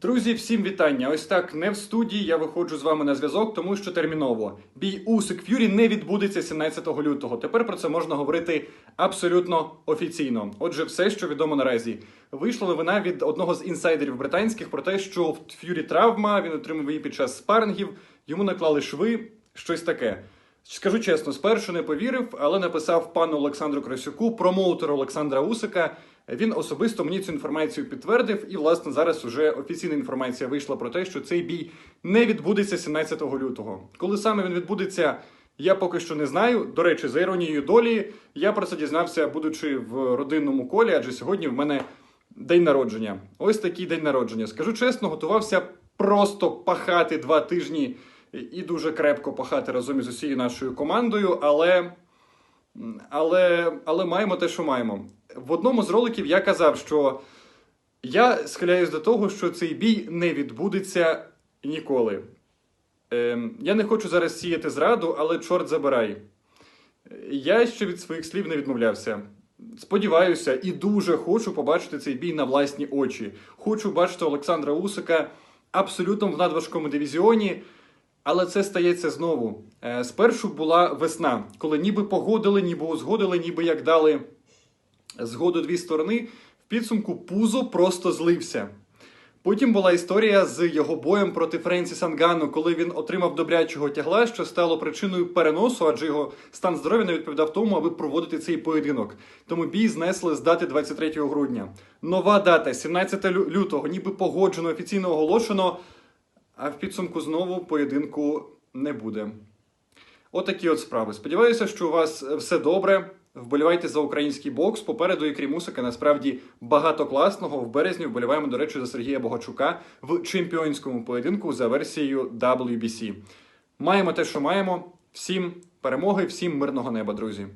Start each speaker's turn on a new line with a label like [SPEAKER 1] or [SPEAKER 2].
[SPEAKER 1] Друзі, всім вітання! Ось так не в студії. Я виходжу з вами на зв'язок, тому що терміново бій Усик Ф'юрі не відбудеться 17 лютого. Тепер про це можна говорити абсолютно офіційно. Отже, все, що відомо наразі, вийшла новина від одного з інсайдерів британських про те, що в Ф'юрі травма він отримав її під час спарингів, йому наклали шви, щось таке. Скажу чесно, спершу не повірив, але написав пану Олександру Красюку, промоутеру Олександра Усика. Він особисто мені цю інформацію підтвердив, і власне зараз уже офіційна інформація вийшла про те, що цей бій не відбудеться 17 лютого. Коли саме він відбудеться, я поки що не знаю. До речі, за іронією долі, я про це дізнався, будучи в родинному колі, адже сьогодні в мене день народження. Ось такий день народження. Скажу чесно, готувався просто пахати два тижні і дуже крепко пахати разом із усією нашою командою, але. Але, але маємо те, що маємо. В одному з роликів я казав, що я схиляюсь до того, що цей бій не відбудеться ніколи. Ем, я не хочу зараз сіяти зраду, але чорт забирай. Я ще від своїх слів не відмовлявся. Сподіваюся, і дуже хочу побачити цей бій на власні очі. Хочу бачити Олександра Усика абсолютно в надважкому дивізіоні. Але це стається знову. Е, Спершу була весна, коли ніби погодили, ніби узгодили, ніби як дали згоду дві сторони. В підсумку Пузо просто злився. Потім була історія з його боєм проти Френсіса Нгану, коли він отримав добрячого тягла, що стало причиною переносу, адже його стан здоров'я не відповідав тому, аби проводити цей поєдинок. Тому бій знесли з дати 23 грудня. Нова дата, 17 лютого, ніби погоджено, офіційно оголошено. А в підсумку знову поєдинку не буде. Отакі от справи. Сподіваюся, що у вас все добре. Вболівайте за український бокс. Попереду і крім мусика насправді багато класного. В березні вболіваємо, до речі, за Сергія Богачука в чемпіонському поєдинку за версією WBC. Маємо те, що маємо. Всім перемоги, всім мирного неба, друзі.